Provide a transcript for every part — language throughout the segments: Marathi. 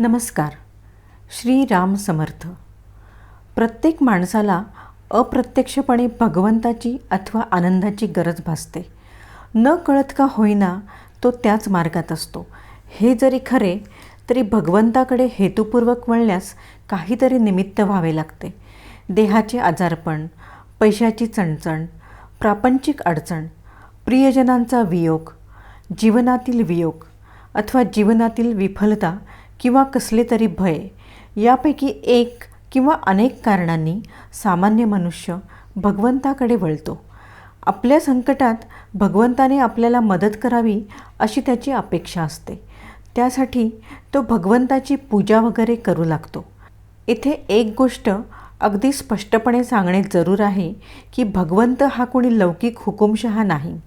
नमस्कार. श्री राम समर्थ. प्रत्येक माणसाला अप्रत्यक्षपणे भगवंताची अथवा आनंदाची गरज भासते. न कळत का होईना तो त्याच मार्गात असतो. हे जरी खरे तरी भगवंताकडे हेतुपूर्वक वळण्यास काहीतरी निमित्त व्हावे लागते. देहाचे आजारपण पैशाची चणचण प्रापंचिक अडचण प्रियजनांचा वियोग जीवनातील वियोग अथवा जीवनातील विफलता किंवा कसले तरी भय यापैकी एक किंवा अनेक कारणांनी सामान्य मनुष्य भगवंताकडे वळतो. आपल्या संकटात भगवंताने आपल्याला मदत करावी अशी त्याची अपेक्षा असते. त्यासाठी तो भगवंताची पूजा वगैरे करू लागतो. इथे एक गोष्ट अगदी स्पष्टपणे सांगणे जरूर आहे की भगवंत हा कोणी लौकिक हुकुमशहा नाही.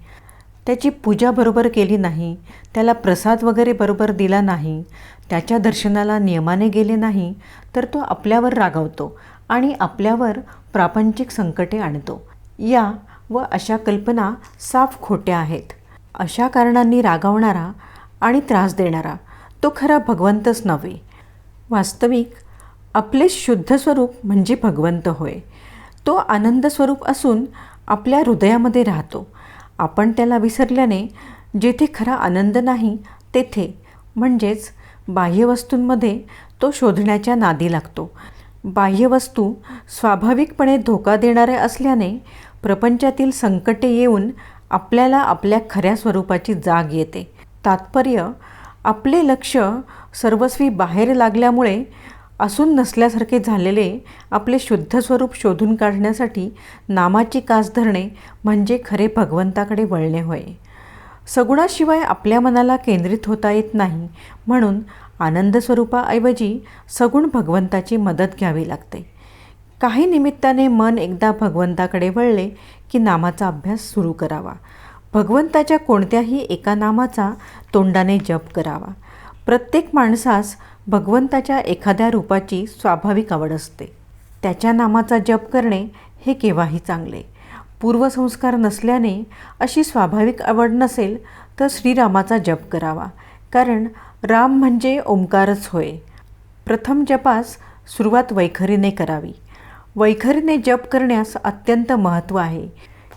त्याची पूजा बरोबर केली नाही त्याला प्रसाद वगैरे बरोबर दिला नाही त्याच्या दर्शनाला नियमाने गेले नाही तर तो आपल्यावर रागावतो आणि आपल्यावर प्रापंचिक संकटे आणतो. या व अशा कल्पना साफ खोट्या आहेत. अशा कारणांनी रागावणारा आणि त्रास देणारा तो खरा भगवंतच नव्हे. वास्तविक आपले शुद्ध स्वरूप म्हणजे भगवंत होय. तो आनंद स्वरूप असून आपल्या हृदयामध्ये राहतो. आपण त्याला विसरल्याने जेथे खरा आनंद नाही तेथे म्हणजेच बाह्यवस्तूंमध्ये तो शोधण्याच्या नादी लागतो. बाह्यवस्तू स्वाभाविकपणे धोका देणाऱ्या असल्याने प्रपंचातील संकटे येऊन आपल्याला आपल्या खऱ्या स्वरूपाची जाग येते. तात्पर्य आपले लक्ष सर्वस्वी बाहेर लागल्यामुळे असून नसल्यासारखे झालेले आपले शुद्ध स्वरूप शोधून काढण्यासाठी नामाची कास धरणे म्हणजे खरे भगवंताकडे वळणे होय. सगुणाशिवाय आपल्या मनाला केंद्रित होता येत नाही म्हणून आनंद स्वरूपाऐवजी सगुण भगवंताची मदत घ्यावी लागते. काही निमित्ताने मन एकदा भगवंताकडे वळले की नामाचा अभ्यास सुरू करावा. भगवंताच्या कोणत्याही एका नामाचा तोंडाने जप करावा. प्रत्येक माणसास भगवंताच्या एखाद्या रूपाची स्वाभाविक आवड असते. त्याच्या नामाचा जप करणे हे केव्हाही चांगले. पूर्वसंस्कार नसल्याने अशी स्वाभाविक आवड नसेल तर श्रीरामाचा जप करावा. कारण राम म्हणजे ओंकारच होय. प्रथम जपास सुरुवात वैखरीने करावी. वैखरीने जप करण्यास अत्यंत महत्त्व आहे.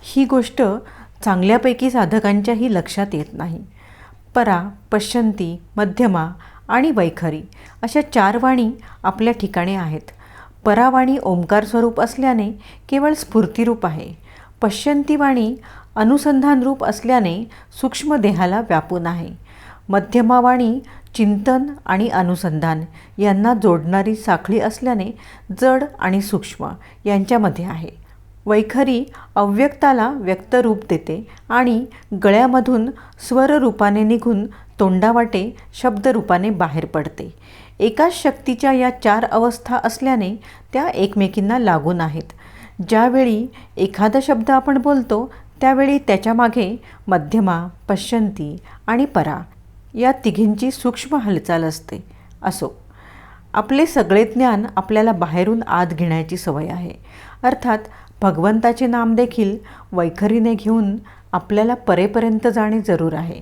ही गोष्ट चांगल्यापैकी साधकांच्याही लक्षात येत नाही. परा पश्यंती मध्यमा आणि वैखरी अशा चार वाणी आपल्या ठिकाणी आहेत. परावाणी ओंकार स्वरूप असल्याने केवळ स्फूर्तिरूप आहे. पश्यंती वाणी अनुसंधान रूप असल्याने सूक्ष्म देहाला व्यापून आहे. मध्यमावाणी चिंतन आणि अनुसंधान यांना जोडणारी साखळी असल्याने जड आणि सूक्ष्म यांच्यामध्ये आहे. वैखरी अव्यक्ताला व्यक्तरूप देते आणि गळ्यामधून स्वररूपाने निघून तोंडावाटे शब्दरूपाने बाहेर पडते. एकाच शक्तीच्या या चार अवस्था असल्याने त्या एकमेकींना लागून आहेत. ज्यावेळी एखादा शब्द आपण बोलतो त्यावेळी त्याच्यामागे मध्यमा पश्चंती आणि परा या तिघींची सूक्ष्म हालचाल असते. असो आपले सगळे ज्ञान आपल्याला बाहेरून आत घेण्याची सवय आहे. अर्थात भगवंताचे नाम देखील वैखरीने घेऊन आपल्याला परेपर्यंत जाणे जरूर आहे.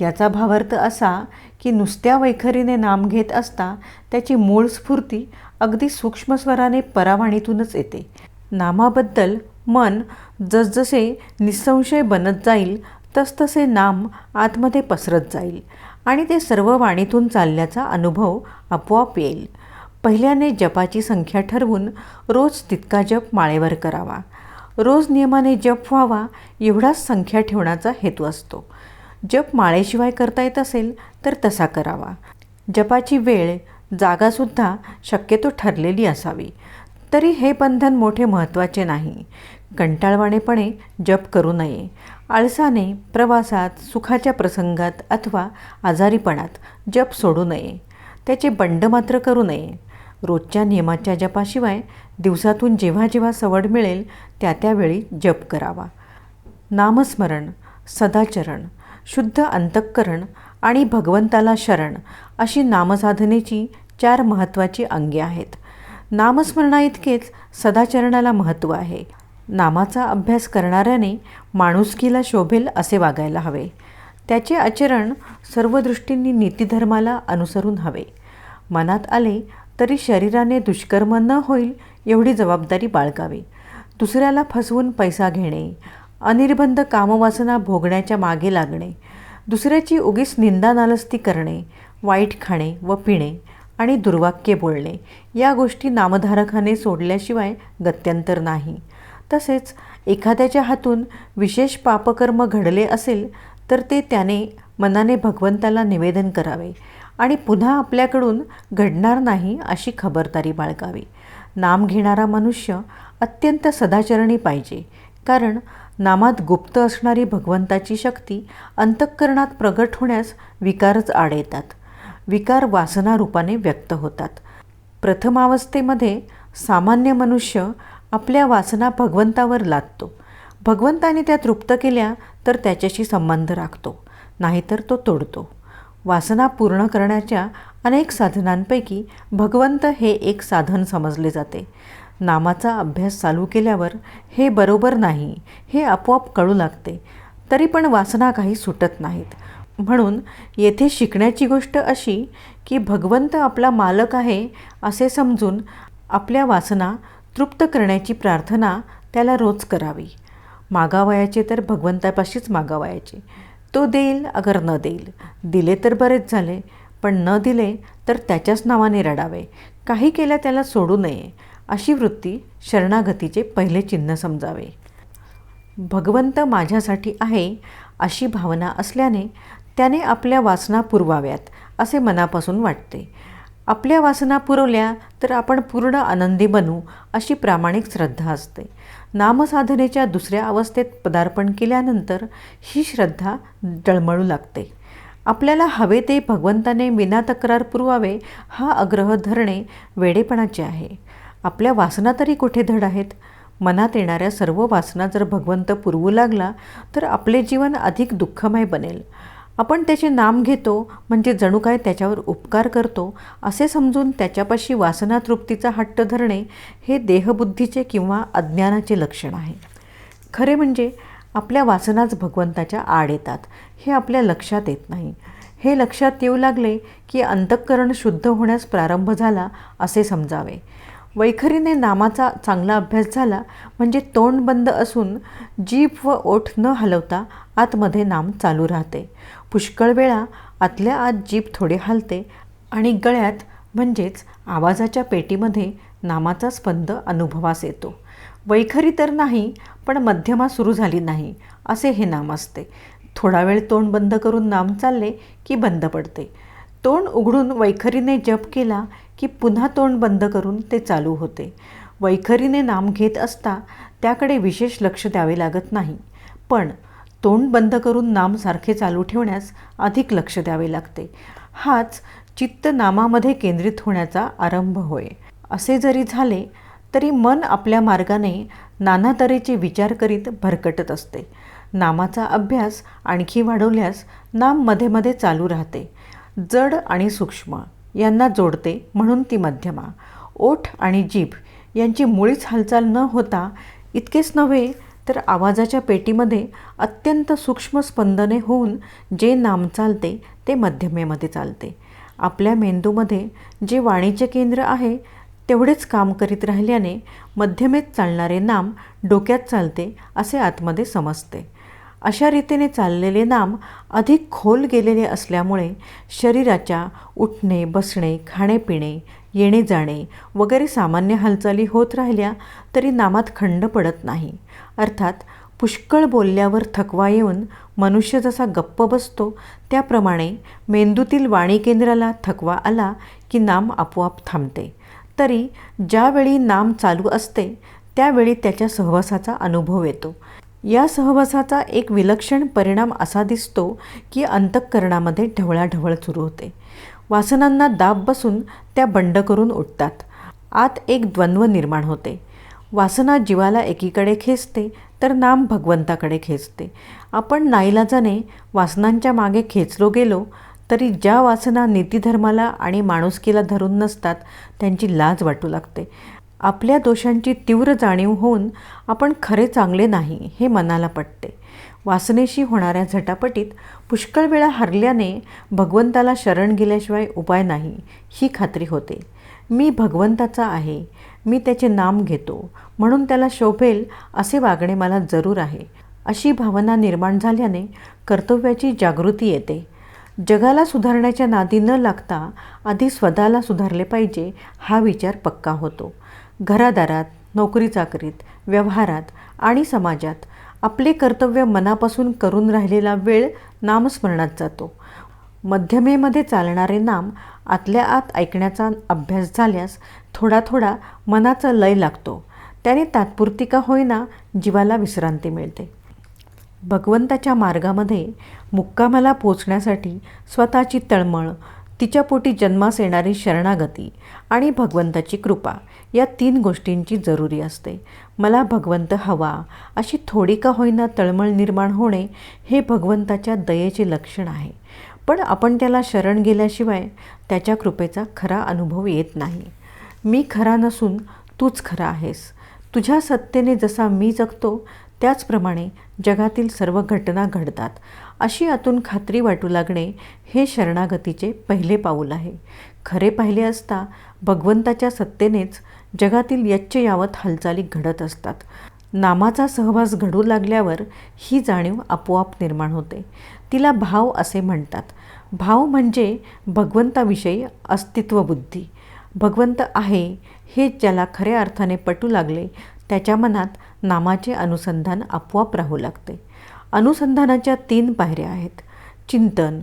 याचा भावार्थ असा की नुसत्या वैखरीने नाम घेत असता त्याची मूळ स्फूर्ती अगदी सूक्ष्म स्वराने परावाणीतूनच येते. नामाबद्दल मन जसजसे निसंशय बनत जाईल तसतसे नाम आतमध्ये पसरत जाईल आणि ते सर्व वाणीतून चालल्याचा अनुभव आपोआप येईल. पहिल्याने जपाची संख्या ठरवून रोज तितका जप माळेवर करावा. रोज नियमाने जप व्हावा एवढाच संख्या ठेवण्याचा हेतू असतो. जप माळेशिवाय करता येत असेल तर तसा करावा. जपाची वेळ जागासुद्धा शक्यतो ठरलेली असावी. तरी हे बंधन मोठे महत्त्वाचे नाही. कंटाळवाणेपणे जप करू नये. आळसाने प्रवासात सुखाच्या प्रसंगात अथवा आजारीपणात जप सोडू नये. त्याचे बंड मात्र करू नये. रोजच्या नियमाच्या जपाशिवाय दिवसातून जेव्हा जेव्हा सवड मिळेल त्या त्यावेळी जप करावा. नामस्मरण सदाचरण शुद्ध अंतःकरण आणि भगवंताला शरण अशी नामसाधनेची चार महत्त्वाची अंगे आहेत. नामस्मरणाइतकेच सदाचरणाला महत्त्व आहे. नामाचा अभ्यास करणाऱ्याने माणुसकीला शोभेल असे वागायला हवे. त्याचे आचरण सर्व दृष्टींनी नीतिधर्माला अनुसरून हवे. मनात आले तरी शरीराने दुष्कर्म न होईल एवढी जबाबदारी बाळगावी. दुसऱ्याला फसवून पैसा घेणे अनिर्बंध कामवासना भोगण्याच्या मागे लागणे दुसऱ्याची उगीच निंदा नालस्ती करणे वाईट खाणे व पिणे आणि दुर्वाक्य बोलणे या गोष्टी नामधारकाने सोडल्याशिवाय गत्यंतर नाही. तसेच एखाद्याच्या हातून विशेष पापकर्म घडले असेल तर ते त्याने मनाने भगवंताला निवेदन करावे. आणि पुन्हा आपल्याकडून घडणार नाही अशी खबरदारी बाळगावी. नाम घेणारा मनुष्य अत्यंत सदाचरणी पाहिजे कारण नामात गुप्त असणारी भगवंताची शक्ती अंतःकरणात प्रगट होण्यास विकारच आड येतात. विकार वासना रूपाने व्यक्त होतात. प्रथमावस्थेमध्ये सामान्य मनुष्य आपल्या वासना भगवंतावर लादतो. भगवंताने त्या तृप्त केल्या तर त्याच्याशी संबंध राखतो नाहीतर तो तोडतो. वासना पूर्ण करण्याच्या अनेक साधनांपैकी भगवंत हे एक साधन समजले जाते. नामाचा अभ्यास चालू केल्यावर हे बरोबर नाही हे आपोआप कळू लागते. तरी पण वासना काही सुटत नाहीत. म्हणून येथे शिकण्याची गोष्ट अशी की भगवंत आपला मालक आहे असे समजून आपल्या वासना तृप्त करण्याची प्रार्थना त्याला रोज करावी. मागावयाचे तर भगवंतापाशीच मागावयाचे. तो देईल अगर न देईल. दिले तर बरेच झाले पण न दिले तर त्याच्याच नावाने रडावे. काही केल्या त्याला सोडू नये. अशी वृत्ती शरणागतीचे पहिले चिन्ह समजावे. भगवंत माझ्यासाठी आहे अशी भावना असल्याने त्याने आपल्या वासना पुरवाव्यात असे मनापासून वाटते. आपल्या वासना पुरवल्या तर आपण पूर्ण आनंदी बनू अशी प्रामाणिक श्रद्धा असते. नामसाधनेच्या दुसऱ्या अवस्थेत पदार्पण केल्यानंतर ही श्रद्धा डळमळू लागते. आपल्याला हवे ते भगवंताने विना तक्रार पुरवावे हा आग्रह धरणे वेडेपणाचे आहे. आपल्या वासना तरी कुठे धड आहेत? मनात येणाऱ्या सर्व वासना जर भगवंत पुरवू लागला तर आपले जीवन अधिक दुःखमय बनेल. आपण त्याचे नाम घेतो म्हणजे जणू काय त्याच्यावर उपकार करतो असे समजून त्याच्यापाशी वासना तृप्तीचा हट्ट धरणे हे देहबुद्धीचे किंवा अज्ञानाचे लक्षण आहे. खरे म्हणजे आपल्या वासनाच भगवंताच्या आड येतात. हे आपल्या लक्षात येत नाही. हे लक्षात येऊ लागले की अंतःकरण शुद्ध होण्यास प्रारंभ झाला असे समजावे. वैखरीने नामाचा चांगला अभ्यास झाला म्हणजे तोंड बंद असून जीभ व ओठ न हलवता आतमध्ये नाम चालू राहते. पुष्कळ वेळा आतल्या आत जीभ थोडे हलते आणि गळ्यात म्हणजेच आवाजाच्या पेटीमध्ये नामाचा स्पंद अनुभवास येतो. वैखरी तर नाही पण मध्यमा सुरू झाली नाही असे हे नाम असते. थोडा वेळ तोंड बंद करून नाम चालले की बंद पडते. तोंड उघडून वैखरीने जप केला की पुन्हा तोंड बंद करून ते चालू होते. वैखरीने नाम घेत असता त्याकडे विशेष लक्ष द्यावे लागत नाही. पण तोंड बंद करून नाम सारखे चालू ठेवण्यास अधिक लक्ष द्यावे लागते. हाच चित्त नामामध्ये केंद्रित होण्याचा आरंभ होय. असे जरी झाले तरी मन आपल्या मार्गाने नाना तऱ्हेचे विचार करीत भरकटत असते. नामाचा अभ्यास आणखी वाढवल्यास नाममध्ये मध्ये चालू राहते. जड आणि सूक्ष्म यांना जोडते म्हणून ती मध्यमा. ओठ आणि जीभ यांची मुळीच हालचाल न होता इतकेच नव्हे तर आवाजाच्या पेटीमध्ये अत्यंत सूक्ष्म स्पंदने होऊन जे नाम चालते ते मध्यमेमध्ये चालते. आपल्या मेंदूमध्ये जे वाणीचे केंद्र आहे तेवढेच काम करीत राहिल्याने मध्यमेत चालणारे नाम डोक्यात चालते असे आतमध्ये समजते. अशा रीतीने चाललेले नाम अधिक खोल गेलेले असल्यामुळे शरीराच्या उठणे बसणे खाणेपिणे येणे जाणे वगैरे सामान्य हालचाली होत राहिल्या तरी नामात खंड पडत नाही. अर्थात पुष्कळ बोलल्यावर थकवा येऊन मनुष्य जसा गप्प बसतो त्याप्रमाणे मेंदूतील वाणी केंद्राला थकवा आला की नाम आपोआप थांबते. तरी ज्यावेळी नाम चालू असते त्यावेळी त्याच्या सहवासाचा अनुभव येतो. या सहवासाचा एक विलक्षण परिणाम असा दिसतो की अंतःकरणामध्ये ढवळाढवळ सुरू होते. वासनांना दाब बसून त्या बंड करून उठतात. आत एक द्वंद्व निर्माण होते. वासना जीवाला एकीकडे खेचते तर नाम भगवंताकडे खेचते. आपण नाईलाजाने वासनांच्या मागे खेचलो गेलो तरी ज्या वासना नीतीधर्माला आणि माणुसकीला धरून नसतात त्यांची लाज वाटू लागते. आपल्या दोषांची तीव्र जाणीव होऊन आपण खरे चांगले नाही हे मनाला पटते. वासनेशी होणाऱ्या झटापटीत पुष्कळ वेळा हरल्याने भगवंताला शरण गेल्याशिवाय उपाय नाही ही खात्री होते. मी भगवंताचा आहे मी त्याचे नाम घेतो. म्हणून त्याला शोभेल असे वागणे मला जरूर आहे. अशी भावना निर्माण झाल्याने कर्तव्याची जागृती येते. जगाला सुधारण्याच्या नादी न लागता आधी स्वतःला सुधारले पाहिजे हा विचार पक्का होतो. घरादारात नोकरी चाकरीत व्यवहारात आणि समाजात आपले कर्तव्य मनापासून करून राहिलेला वेळ नामस्मरणात जातो. मध्यमेमध्ये चालणारे नाम आतल्या आत ऐकण्याचा अभ्यास झाल्यास थोडा थोडा मनाचा लय लागतो. त्याने तात्पुरती का होईना जीवाला विश्रांती मिळते. भगवंताच्या मार्गामध्ये मुक्कामाला पोचण्यासाठी स्वतःची तळमळ तिच्या पोटी जन्मास येणारी शरणागती आणि भगवंताची कृपा या तीन गोष्टींची जरुरी असते. मला भगवंत हवा अशी थोडी का होईना तळमळ निर्माण होणे हे भगवंताच्या दयेचे लक्षण आहे. पण आपण त्याला शरण गेल्याशिवाय त्याच्या कृपेचा खरा अनुभव येत नाही. मी खरा नसून तूच खरा आहेस. तुझ्या सत्तेने जसा मी जगतो त्याचप्रमाणे जगातील सर्व घटना घडतात. अशी आतून खात्री वाटू लागणे हे शरणागतीचे पहिले पाऊल आहे. खरे पाहिले असता भगवंताच्या सत्तेनेच जगातील यच्च यावत हालचाली घडत असतात. नामाचा सहवास घडू लागल्यावर ही जाणीव आपोआप निर्माण होते. तिला भाव असे म्हणतात. भाव म्हणजे भगवंताविषयी अस्तित्वबुद्धी. भगवंत आहे हे ज्याला खऱ्या अर्थाने पटू लागले त्याच्या मनात नामाचे अनुसंधान आपोआप राहू लागते. अनुसंधानाच्या तीन पायऱ्या आहेत. चिंतन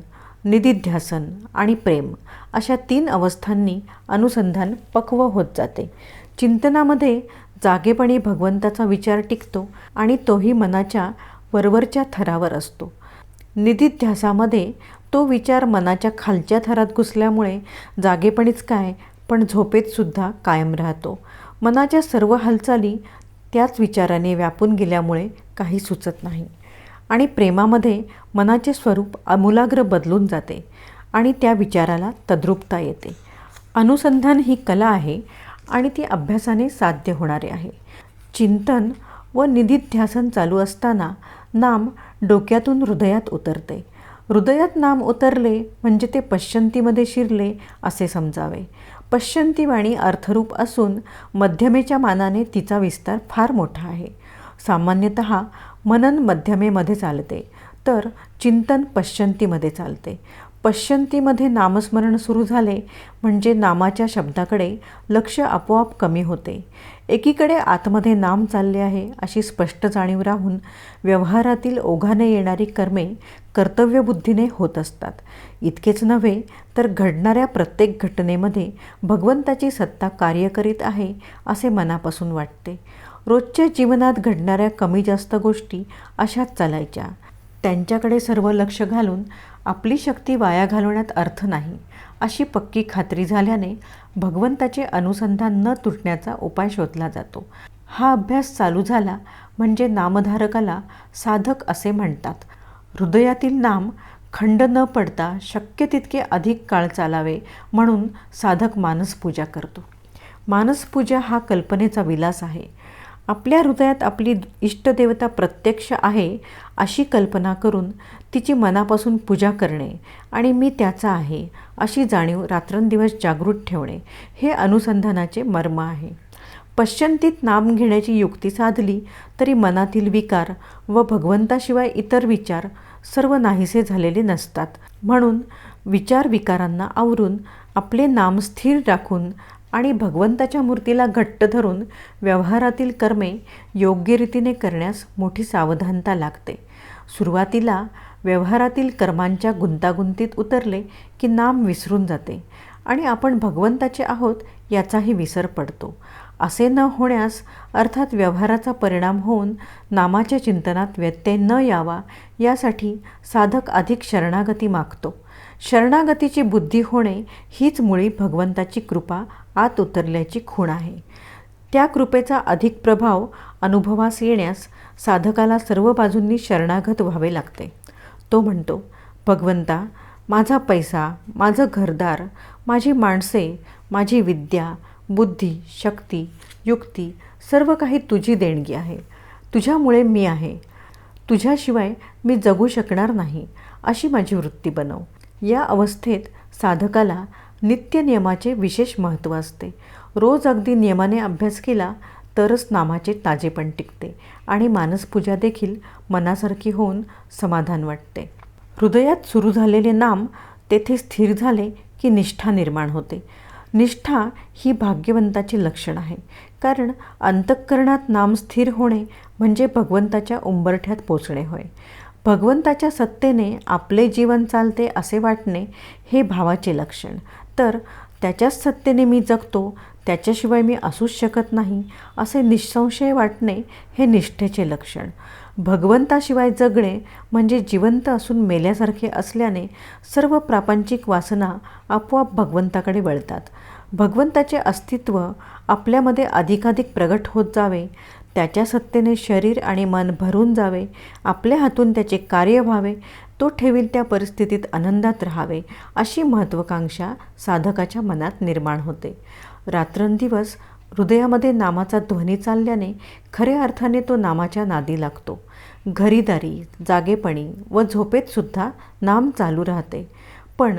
निधिध्यासन आणि प्रेम. अशा तीन अवस्थांनी अनुसंधान पक्व होत जाते. चिंतनामध्ये जागेपणी भगवंताचा विचार टिकतो आणि तोही मनाच्या वरवरच्या थरावर असतो. निधिध्यासामध्ये तो विचार मनाच्या खालच्या थरात घुसल्यामुळे जागेपणीच काय पण झोपेतसुद्धा कायम राहतो. मनाच्या सर्व हालचाली त्याच विचाराने व्यापून गेल्यामुळे काही सुचत नाही. आणि प्रेमामध्ये मनाचे स्वरूप आमूलाग्र बदलून जाते आणि त्या विचाराला तद्रुपता येते. अनुसंधान ही कला आहे आणि ती अभ्यासाने साध्य होणारे आहे. चिंतन व निधिध्यासन चालू असताना नाम डोक्यातून हृदयात उतरते. हृदयात नाम उतरले म्हणजे ते पश्चंतीमध्ये शिरले असे समजावे. पश्चंती वाणी अर्थरूप असून मध्यमेच्या मानाने तिचा विस्तार फार मोठा आहे. सामान्यतः मनन मध्यमेमध्ये चालते तर चिंतन पश्चंतीमध्ये चालते. पश्यंतीमध्ये नामस्मरण सुरू झाले म्हणजे नामाच्या शब्दाकडे लक्ष आपोआप कमी होते. एकीकडे आतमध्ये नाम चालले आहे अशी स्पष्ट जाणीव राहून व्यवहारातील ओघाने येणारी कर्मे कर्तव्यबुद्धीने होत असतात. इतकेच नव्हे तर घडणाऱ्या प्रत्येक घटनेमध्ये भगवंताची सत्ता कार्य करीत आहे असे मनापासून वाटते. रोजच्या जीवनात घडणाऱ्या कमी जास्त गोष्टी अशाच चालायच्या. त्यांच्याकडे सर्व लक्ष घालून आपली शक्ती वाया घालवण्यात अर्थ नाही अशी पक्की खात्री झाल्याने भगवंताचे अनुसंधान न तुटण्याचा उपाय शोधला जातो. हा अभ्यास चालू झाला म्हणजे नामधारकाला साधक असे म्हणतात हृदयातील नाम खंड न पडता शक्य तितके अधिक काळ चालावे म्हणून साधक मानसपूजा करतो. मानसपूजा हा कल्पनेचा विलास आहे. आपल्या हृदयात आपली इष्टदेवता प्रत्यक्ष आहे अशी कल्पना करून तिची मनापासून पूजा करणे आणि मी त्याचा आहे अशी जाणीव रात्रंदिवस जागृत ठेवणे हे अनुसंधानाचे मर्म आहे. पश्चंतीत नाम घेण्याची युक्ती साधली तरी मनातील विकार व भगवंताशिवाय इतर विचार सर्व नाहीसे झालेले नसतात. म्हणून विचार विकारांना आवरून आपले नाम स्थिर राखून आणि भगवंताच्या मूर्तीला घट्ट धरून व्यवहारातील कर्मे योग्य रीतीने करण्यास मोठी सावधानता लागते. सुरुवातीला व्यवहारातील कर्मांच्या गुंतागुंतीत उतरले की नाम विसरून जाते आणि आपण भगवंताचे आहोत याचाही विसर पडतो. असे न होण्यास अर्थात व्यवहाराचा परिणाम होऊन नामाच्या चिंतनात व्यत्यय न यावा यासाठी साधक अधिक शरणागती मागतो. शरणागतीची बुद्धी होणे हीच मुळी भगवंताची कृपा आत उतरल्याची खूण आहे. त्या कृपेचा अधिक प्रभाव अनुभवास येण्यास साधकाला सर्व बाजूंनी शरणागत व्हावे लागते. तो म्हणतो भगवंता माझा पैसा माझं घरदार माझी माणसे माझी विद्या बुद्धी शक्ती युक्ती सर्व काही तुझी देणगी आहे. तुझ्यामुळे मी आहे. तुझ्याशिवाय मी जगू शकणार नाही. अशी माझी वृत्ती बनव. या अवस्थेत साधकाला नित्य नियमाचे विशेष महत्त्व असते. रोज अगदी नियमाने अभ्यास केला तरच नामाचे ताजेपण टिकते आणि मानसपूजा देखील मनासारखी होऊन समाधान वाटते. हृदयात सुरू झालेले नाम तेथे स्थिर झाले की निष्ठा निर्माण होते. निष्ठा ही भाग्यवंताची लक्षण आहे. कारण अंतःकरणात नाम स्थिर होणे म्हणजे भगवंताच्या उंबरठ्यात पोचणे होय. भगवंताच्या सत्तेने आपले जीवन चालते असे वाटणे हे भावाचे लक्षण. तर त्याच्याच सत्तेने मी जगतो त्याच्याशिवाय मी असूच शकत नाही असे निःसंशय वाटणे हे निष्ठेचे लक्षण. भगवंताशिवाय जगणे म्हणजे जिवंत असून मेल्यासारखे असल्याने सर्व प्रापंचिक वासना आपोआप भगवंताकडे वळतात. भगवंताचे अस्तित्व आपल्यामध्ये अधिकाधिक प्रगट होत जावे त्याच्या सत्तेने शरीर आणि मन भरून जावे आपल्या हातून त्याचे कार्य व्हावे तो ठेवील त्या परिस्थितीत आनंदात राहावे अशी महत्त्वाकांक्षा साधकाच्या मनात निर्माण होते. रात्रंदिवस हृदयामध्ये नामाचा ध्वनी चालल्याने खऱ्या अर्थाने तो नामाच्या नादी लागतो. घरीदारी जागेपणी व झोपेतसुद्धा नाम चालू राहते. पण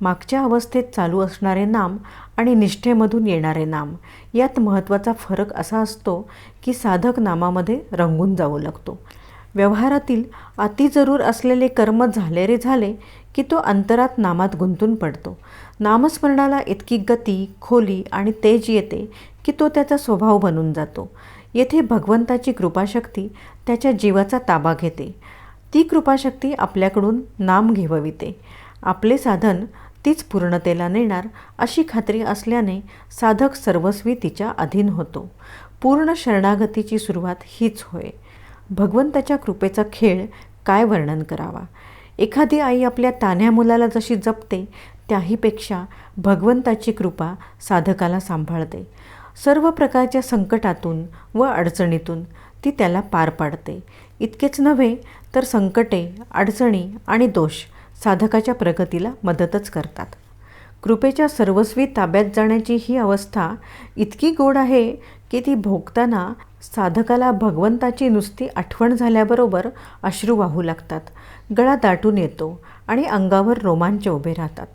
मागच्या अवस्थेत चालू असणारे नाम आणि निष्ठेमधून येणारे नाम. यात महत्त्वाचा फरक असा असतो की साधक नामामध्ये रंगून जाऊ लागतो. व्यवहारातील अतिजरूर असलेले कर्म झाले रे झाले की तो अंतरात नामात गुंतून पडतो. नामस्मरणाला इतकी गती खोली आणि तेज येते की तो त्याचा स्वभाव बनून जातो. येथे भगवंताची कृपाशक्ती त्याच्या जीवाचा ताबा घेते. ती कृपाशक्ती आपल्याकडून नाम घेवविते. आपले साधन तीच पूर्णतेला नेणार अशी खात्री असल्याने साधक सर्वस्वी तिच्या अधीन होतो. पूर्ण शरणागतीची सुरुवात हीच होय. भगवंताच्या कृपेचा खेळ काय वर्णन करावा? एखादी आई आपल्या तान्ह्या मुलाला जशी जपते त्याहीपेक्षा भगवंताची कृपा साधकाला सांभाळते. सर्व प्रकारच्या संकटातून व अडचणीतून ती त्याला पार पाडते. इतकेच नव्हे तर संकटे अडचणी आणि दोष साधकाच्या प्रगतीला मदतच करतात. कृपेच्या सर्वस्वी ताब्यात जाण्याची ही अवस्था इतकी गोड आहे की ती भोगताना साधकाला भगवंताची नुसती आठवण झाल्याबरोबर अश्रू वाहू लागतात गळा दाटून येतो आणि अंगावर रोमांच उभे राहतात.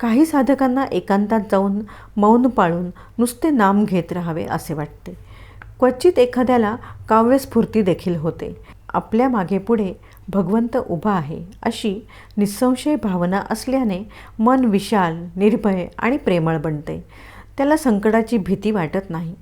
काही साधकांना एकांतात जाऊन मौन पाळून नुसते नाम घेत राहावे असे वाटते. क्वचित एखाद्याला काव्यस्फूर्ती देखील होते. आपल्या मागे पुढे भगवंत उभा आहे अशी निसंशय भावना असल्याने मन विशाल निर्भय आणि प्रेमळ बनते. त्याला संकटाची भीती वाटत नाही.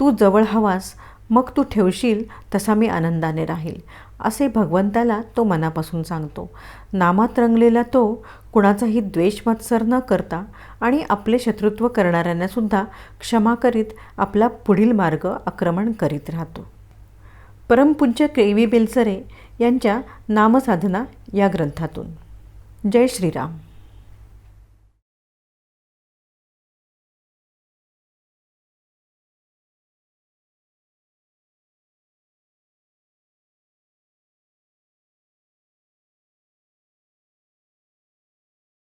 तू जवळ हवास मग तू ठेवशील तसा मी आनंदाने राहील असे भगवंताला तो मनापासून सांगतो. नामात रंगलेला तो कुणाचाही द्वेष मत्सर न करता आणि आपले शत्रुत्व करणाऱ्यांनासुद्धा क्षमा करीत आपला पुढील मार्ग आक्रमण करीत राहतो. परमपूज्य केवी बेलसरे यांच्या नामसाधना या ग्रंथातून. जय श्रीराम.